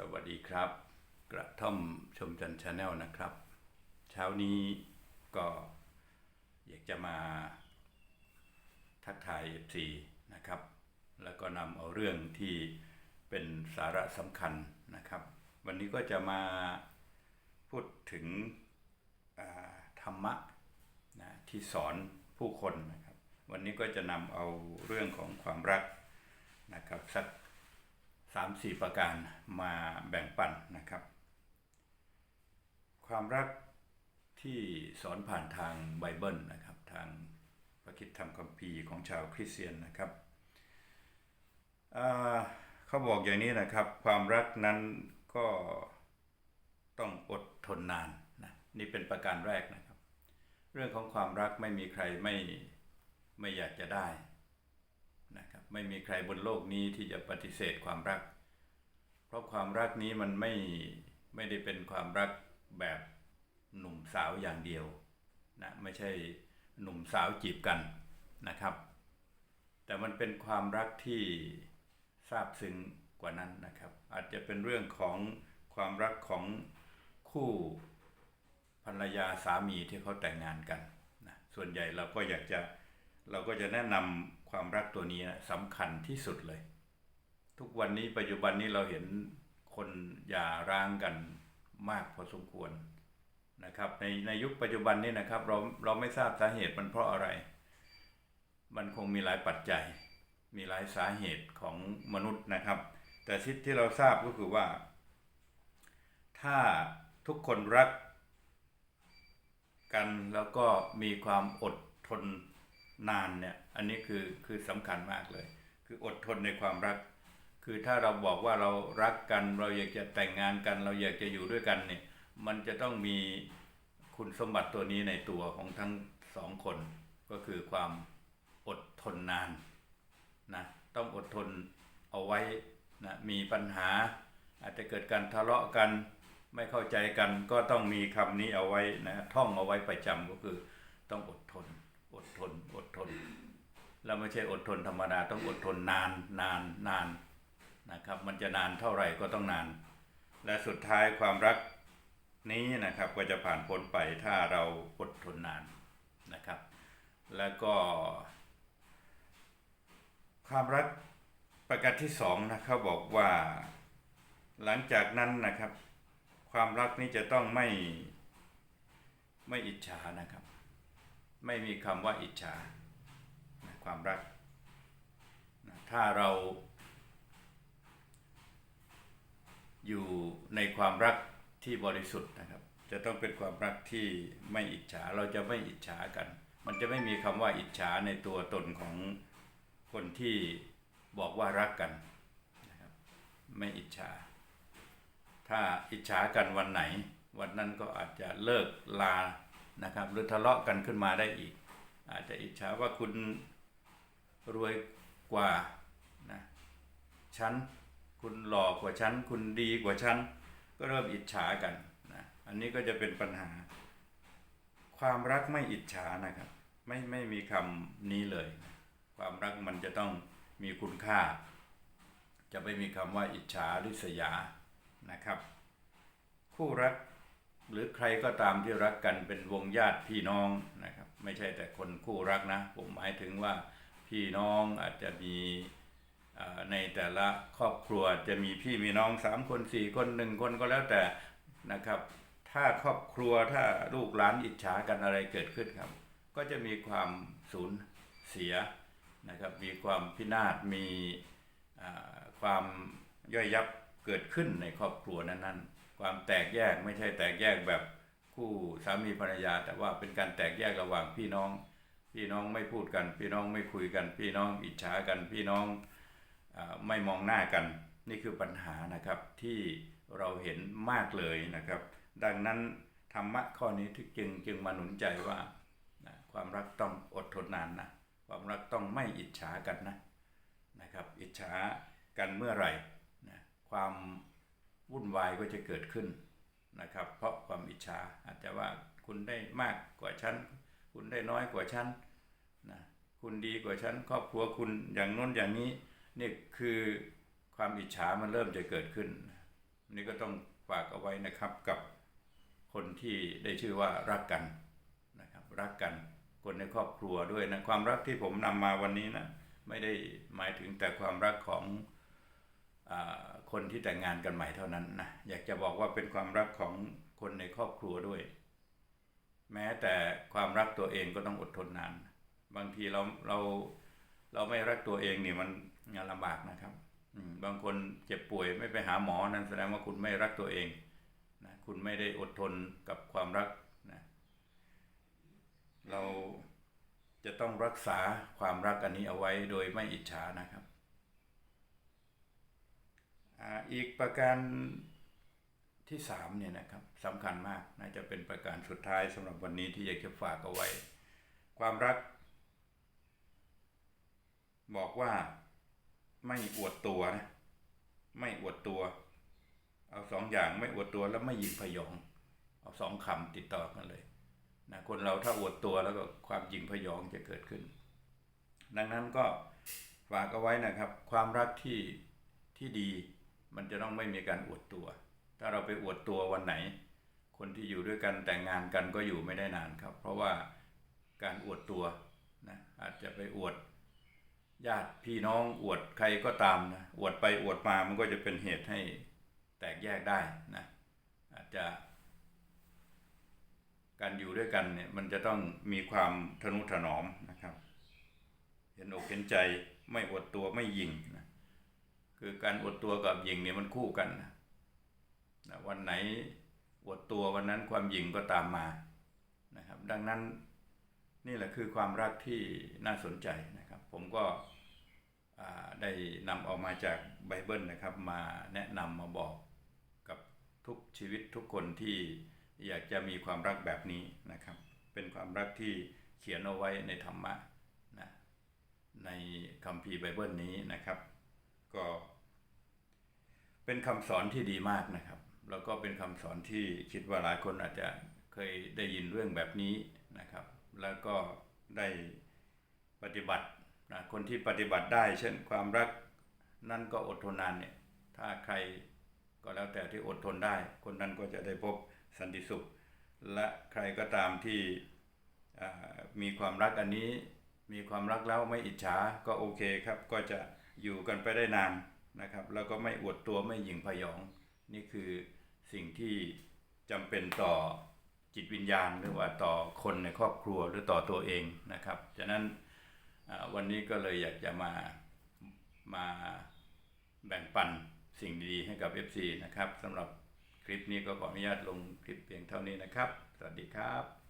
สวัสดีครับ กระท่อมชมจันชาแนลนะครับ เช้านี้ก็อยากจะมาทักทาย FC นะครับ แล้วก็นำเอาเรื่องที่เป็นสาระสำคัญนะครับ วันนี้ก็จะมาพูดถึงธรรมะนะที่สอนผู้คนนะครับ วันนี้ก็จะนำเอาเรื่องของความรักนะครับสัก สามสี่ประการมาแบ่งปันนะครับ ความรักที่สอนผ่านทางไบเบิลนะครับทางพระคิดธรรมคัมภีร์ของชาวคริสเตียนนะครับเขาบอกอย่างนี้นะครับ ความรักนั้นก็ต้องอดทนนานนะนี่เป็นประการแรกนะครับ เรื่องของความรักไม่มีใครไม่ไม่อยากจะได้นะครับไม่มีใครบนโลกนี้ที่จะปฏิเสธความรัก เพราะความรักนี้มันไม่ไม่ได้เป็นความรักแบบหนุ่มสาวอย่างเดียวนะไม่ใช่หนุ่มสาวจีบกันนะครับ แต่มันเป็นความรักที่ซาบซึ้งกว่านั้นนะครับ อาจจะเป็นเรื่องของความรักของคู่ภรรยาสามีที่เขาแต่งงานกันนะส่วนใหญ่เราก็อยากจะเราก็จะแนะนำความรักตัวนี้นะสำคัญที่สุดเลย ทุกวันนี้ปัจจุบันนี้เราเห็นคนหย่าร้างกันมากพอสมควรนะครับในในยุคปัจจุบันนี้นะครับเราเราไม่ทราบสาเหตุมันเพราะอะไร มันคงมีหลายปัจจัย มีหลายสาเหตุของมนุษย์นะครับ แต่ที่ที่เราทราบก็คือว่า ถ้าทุกคนรักกันแล้วก็มีความอดทนนานเนี่ยอันนี้คือคือสำคัญมากเลย คืออดทนในความรัก คือถ้าเราบอกว่าเรารักกัน เราอยากจะแต่งงานกัน เราอยากจะอยู่ด้วยกันเนี่ย มันจะต้องมีคุณสมบัติตัวนี้ในตัวของทั้งสองคน ก็คือความอดทนนานนะต้องอดทนเอาไว้นะมีปัญหา อาจจะเกิดการทะเลาะกัน ไม่เข้าใจกันก็ต้องมีคำนี้เอาไว้นะท่องเอาไว้ประจำก็คือต้องอดทน อดทน อดทน แล้วไม่ใช่อดทนธรรมดาต้องอดทนนานนานนานน นะครับมันจะนานเท่าไหร่ก็ต้องนาน และสุดท้ายความรักนี้นะครับก็จะผ่านพ้นไปถ้าเราอดทนนานนะครับ แล้วก็ ความรักประการที่สองนะเขาบอกว่าหลังจากนั้นนะครับ ความรักนี้จะต้องไม่ไม่อิจฉานะครับ ไม่มีคำว่าอิจฉาความรัก ถ้าเรา อยู่ในความรักที่บริสุทธิ์นะครับ จะต้องเป็นความรักที่ไม่อิจฉาเราจะไม่อิจฉากัน มันจะไม่มีคำว่าอิจฉาในตัวตนของคนที่บอกว่ารักกันนะครับไม่อิจฉา ถ้าอิจฉากันวันไหน วันนั้นก็อาจจะเลิกลานะครับหรือทะเลาะกันขึ้นมาได้อีก อาจจะอิจฉาว่าคุณรวยกว่านะฉัน คุณหล่อกว่าฉัน คุณดีกว่าฉัน ก็เริ่มอิจฉากันนะอันนี้ก็จะเป็นปัญหา ความรักไม่อิจฉานะครับ ไม่ไม่มีคำนี้เลยนะความรักมันจะต้องมีคุณค่า จะไม่มีคำว่าอิจฉาริษยานะครับ คู่รักหรือใครก็ตามที่รักกันเป็นวงญาติพี่น้องนะครับ ไม่ใช่แต่คนคู่รักนะ ผมหมายถึงว่าพี่น้องอาจจะมี ในแต่ละครอบครัวจะมีพี่มีน้องสามคนสี่คนหนึ่งคนก็แล้วแต่นะครับ ถ้าครอบครัวถ้าลูกหลานอิจฉากันอะไรเกิดขึ้นครับ ก็จะมีความสูญเสียนะครับ มีความพินาศมีความย่อยยับเกิดขึ้นในครอบครัวนั้นๆ ความแตกแยกไม่ใช่แตกแยกแบบคู่สามีภรรยา แต่ว่าเป็นการแตกแยกระหว่างพี่น้อง พี่น้องไม่พูดกัน พี่น้องไม่คุยกัน พี่น้องอิจฉากันพี่น้อง ไม่มองหน้ากัน นี่คือปัญหานะครับที่เราเห็นมากเลยนะครับ ดังนั้นธรรมะข้อนี้จึงจึงมาหนุนใจว่าความรักต้องอดทนนานนะความรักต้องไม่อิจฉากันนะนะครับอิจฉากันเมื่อไหร่นะความวุ่นวายก็จะเกิดขึ้นนะครับ เพราะความอิจฉาอาจจะว่าคุณได้มากกว่าฉันคุณได้น้อยกว่าฉันนะคุณดีกว่าฉันครอบครัวคุณอย่างน้นอย่างนี้ นี่คือความอิจฉามันเริ่มจะเกิดขึ้น นี่ก็ต้องฝากเอาไว้นะครับกับคนที่ได้ชื่อว่ารักกันนะครับรักกันคนในครอบครัวด้วยนะความรักที่ผมนำมาวันนี้นะไม่ได้หมายถึงแต่ความรักของอาคนที่แต่งงานกันใหม่เท่านั้นนะอยากจะบอกว่าเป็นความรักของคนในครอบครัวด้วย แม้แต่ความรักตัวเองก็ต้องอดทนนาน บางทีเราเราเราไม่รักตัวเองนี่มัน ลำบากนะครับบางคนเจ็บป่วยไม่ไปหาหมอนั่นแสดงว่าคุณไม่รักตัวเองนะคุณไม่ได้อดทนกับความรักนะเราจะต้องรักษาความรักอันนี้เอาไว้โดยไม่อิจฉานะครับอีกประการที่สามเนี่ยนะครับสำคัญมากน่าจะเป็นประการสุดท้ายสำหรับวันนี้ที่อยากจะฝากเอาไว้ ความรัก บอกว่า ไม่อวดตัวนะไม่อวดตัว เอาสองอย่างไม่อวดตัวแล้วไม่ยิงพยอง เอาสองคำติดต่อกันเลยนะคนเราถ้าอวดตัวแล้วก็ความยิงพยองจะเกิดขึ้น ดังนั้นก็ฝากเอาไว้นะครับ ความรักที่ที่ดีมันจะต้องไม่มีการอวดตัว ถ้าเราไปอวดตัววันไหน คนที่อยู่ด้วยกันแต่งงานกันก็อยู่ไม่ได้นานครับ เพราะว่าการอวดตัวนะอาจจะไปอวด ญาติพี่น้องอวดใครก็ตามนะอวดไปอวดมามันก็จะเป็นเหตุให้แตกแยกได้นะอาจจะ การอยู่ด้วยกันเนี่ยมันจะต้องมีความทนุถนอมนะครับ เห็นอกเห็นใจไม่อวดตัวไม่ยิงนะคือการอวดตัวกับยิงเนี่ยมันคู่กันนะนะวันไหนอวดตัววันนั้นความยิงก็ตามมานะครับ ดังนั้น นี่แหละคือความรักที่น่าสนใจนะครับ ผมก็ได้นำออกมาจากไบเบิลนะครับ มาแนะนำมาบอกกับทุกชีวิตทุกคนที่อยากจะมีความรักแบบนี้นะครับ เป็นความรักที่เขียนเอาไว้ในธรรมะนะในคัมภีร์ไบเบิลนี้นะครับ ก็เป็นคำสอนที่ดีมากนะครับ แล้วก็เป็นคำสอนที่คิดว่าหลายคนอาจจะเคยได้ยินเรื่องแบบนี้ แล้วก็ได้ปฏิบัตินะคนที่ปฏิบัติได้ เช่นความรักนั่นก็อดทนนานเนี่ยถ้าใครก็แล้วแต่ที่อดทนได้ คนนั้นก็จะได้พบสันติสุข และใครก็ตามที่มีความรักอันนี้ มีความรักแล้วไม่อิจฉาก็โอเคครับ ก็จะอยู่กันไปได้นานนะครับ แล้วก็ไม่อวดตัวไม่หยิ่งพยอง นี่คือสิ่งที่จำเป็นต่อ จิตวิญญาณหรือว่าต่อคนในครอบครัวหรือต่อตัวเองนะครับฉะนั้นวันนี้ก็เลยอยากจะมามาแบ่งปันสิ่งดีๆให้กับ FC นะครับสำหรับคลิปนี้ก็ขออนุญาตลงคลิปเพียงเท่านี้นะครับ สวัสดีครับ